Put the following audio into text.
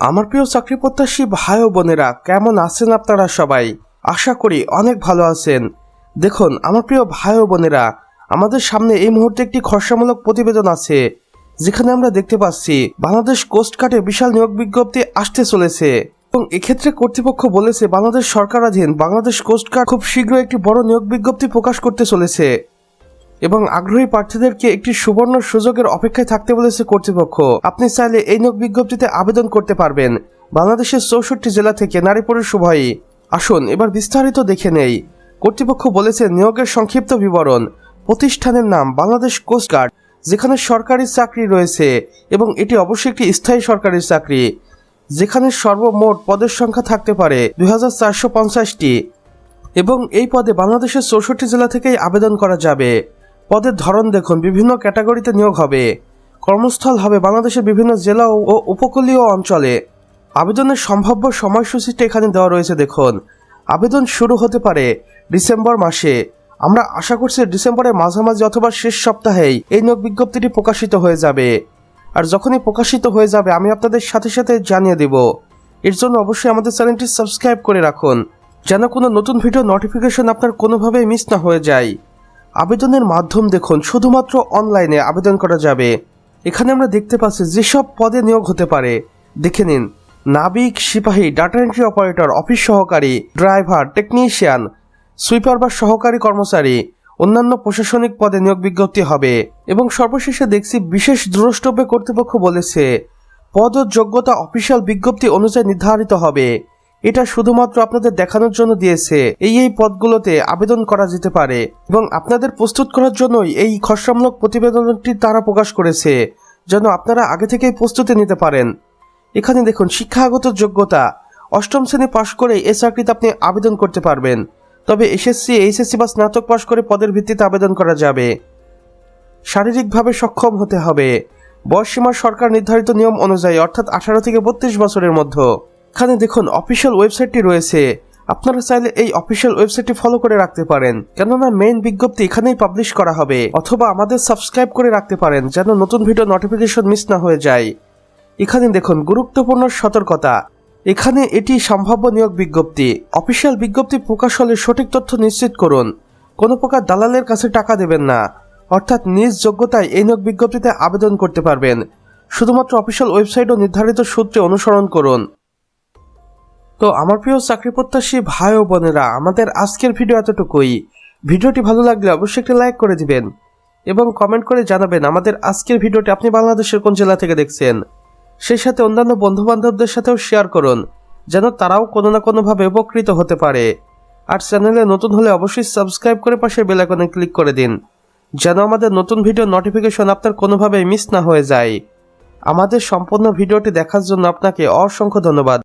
আমার প্রিয় চাকরি প্রত্যাশী ভাই ও বোনেরা, কেমন আছেন আপনারা সবাই? আশা করি অনেক ভালো আছেন। দেখুন, আমার প্রিয় ভাই ও বোনেরা, আমাদের সামনে এই মুহূর্তে একটি খরচামূলক প্রতিবেদন আছে, যেখানে আমরা দেখতে পাচ্ছি বাংলাদেশ কোস্টগার্ডে বিশাল নিয়োগ বিজ্ঞপ্তি আসতে চলেছে এবং এক্ষেত্রে কর্তৃপক্ষ বলেছে, বাংলাদেশ সরকারাধীন বাংলাদেশ কোস্টগার্ড খুব শীঘ্র একটি বড় নিয়োগ বিজ্ঞপ্তি প্রকাশ করতে চলেছে। এবং আগ্রহী প্রার্থীদেরকে একটি সুবর্ণ সুযোগের অপেক্ষায় থাকতে বলেছে কর্তৃপক্ষ। আপনি চাইলে এই নিয়োগ বিজ্ঞপ্তিতে আবেদন করতে পারবেন। বাংলাদেশের চৌষট্টি জেলা থেকে নারী পুরুষ উভয়ই। আসুন, এবার বিস্তারিত দেখে নেই। কর্তৃপক্ষ বলেছে, নিয়োগের সংক্ষিপ্ত বিবরণ। প্রতিষ্ঠানের নাম বাংলাদেশ কোস্টগার্ড যেখানে সরকারি চাকরি রয়েছে এবং এটি অবশ্যই একটি স্থায়ী সরকারি চাকরি, যেখানে সর্বমোট পদের সংখ্যা থাকতে পারে দুই এবং এই পদে বাংলাদেশের চৌষট্টি জেলা থেকেই আবেদন করা যাবে। পদের ধরন দেখুন, বিভিন্ন ক্যাটাগরিতে নিয়োগ হবে। কর্মস্থল হবে বাংলাদেশের বিভিন্ন জেলা ও উপকূলীয় অঞ্চলে। আবেদনের সম্ভাব্য সময়সূচিটা এখানে দেওয়া রয়েছে, দেখুন। আবেদন শুরু হতে পারে ডিসেম্বর মাসে। আমরা আশা করছি ডিসেম্বরের মাঝামাঝি অথবা শেষ সপ্তাহেই এই নিয়োগ বিজ্ঞপ্তিটি প্রকাশিত হয়ে যাবে। আর যখনই প্রকাশিত হয়ে যাবে, আমি আপনাদের সাথে সাথে জানিয়ে দেব। এর জন্য অবশ্যই আমাদের চ্যানেলটি সাবস্ক্রাইব করে রাখুন, যেন কোনো নতুন ভিডিও নোটিফিকেশন আপনার কোনোভাবেই মিস না হয়ে যায়। আবেদনের মাধ্যম দেখুন, শুধুমাত্র অনলাইনে আবেদন করা যাবে। এখানে আমরা দেখতে পাচ্ছি যেসব পদে নিয়োগ হতে পারে। দেখে নিন, নাবিক সিপাহী ডাটা এন্ট্রি অপারেটর অফিস সহকারী ড্রাইভার টেকনিশিয়ান সুইপার বা সহকারী কর্মচারী, অন্যান্য প্রশাসনিক পদে নিয়োগ বিজ্ঞপ্তি হবে। এবং সর্বশেষে দেখছি বিশেষ দ্রষ্টব্যে কর্তৃপক্ষ বলেছে পদ যোগ্যতা অফিসিয়াল বিজ্ঞপ্তি অনুযায়ী নির্ধারিত হবে। এটা শুধুমাত্র আপনাদের দেখানোর জন্য দিয়েছে। এই এই পদগুলোতে আবেদন করা যেতে পারে এবং আপনাদের প্রস্তুত করার জন্যই এই খসড়ামূলক প্রতিবেদনটি তারা প্রকাশ করেছে, যেন আপনারা আগে থেকেই প্রস্তুতি নিতে পারেন। এখানে দেখুন, শিক্ষাগত যোগ্যতা। অষ্টম শ্রেণি পাশ করে এ চাকরিতে আপনি আবেদন করতে পারবেন। তবে এসএসসি, এইচএসসি বা স্নাতক পাশ করে পদের ভিত্তিতে আবেদন করা যাবে। শারীরিকভাবে সক্ষম হতে হবে। বয়সসীমা সরকার নির্ধারিত নিয়ম অনুযায়ী, অর্থাৎ আঠারো থেকে বত্রিশ বছরের মধ্যে। এখানে দেখুন অফিসিয়াল ওয়েবসাইটটি রয়েছে। আপনারা চাইলে এই অফিসিয়াল ওয়েবসাইটটি ফলো করে রাখতে পারেন। কেননা মেইন বিজ্ঞপ্তি এখানেই পাবলিশ করা হবে। অথবা আমাদের সাবস্ক্রাইব করে রাখতে পারেন, যেন নতুন ভিডিও নোটিফিকেশন মিস না হয়ে যায়। এখানে দেখুন, গুরুত্বপূর্ণ সতর্কতা। এখানে এটি সম্ভাব্য নিয়োগ বিজ্ঞপ্তি। অফিসিয়াল বিজ্ঞপ্তি প্রকাশ হলে সঠিক তথ্য নিশ্চিত করুন। কোনো প্রকার দালালের কাছে টাকা দেবেন না। অর্থাৎ নিজ যোগ্যতায় এই নিয়োগ বিজ্ঞপ্তিতে আবেদন করতে পারবেন। শুধুমাত্র অফিসিয়াল ওয়েবসাইট ও নির্ধারিত সূত্রে অনুসরণ করুন। তো আমার প্রিয় চাকরি প্রত্যাশী ভাই ও বোনেরা, আমাদের আজকের ভিডিও এতটুকুই। ভিডিওটি ভালো লাগলে অবশ্যই একটি লাইক করে দিবেন এবং কমেন্ট করে জানাবেন আমাদের আজকের ভিডিওটি আপনি বাংলাদেশের কোন জেলা থেকে দেখছেন। সেই সাথে অন্যান্য বন্ধু বান্ধবদের সাথেও শেয়ার করুন, যেন তারাও কোনো না কোনোভাবে উপকৃত হতে পারে। আর চ্যানেলে নতুন হলে অবশ্যই সাবস্ক্রাইব করে পাশের বেল আইকনে ক্লিক করে দিন, যেন আমাদের নতুন ভিডিও নোটিফিকেশন আপনার কোনোভাবেই মিস না হয়ে যায়। আমাদের সম্পূর্ণ ভিডিওটি দেখার জন্য আপনাকে অসংখ্য ধন্যবাদ।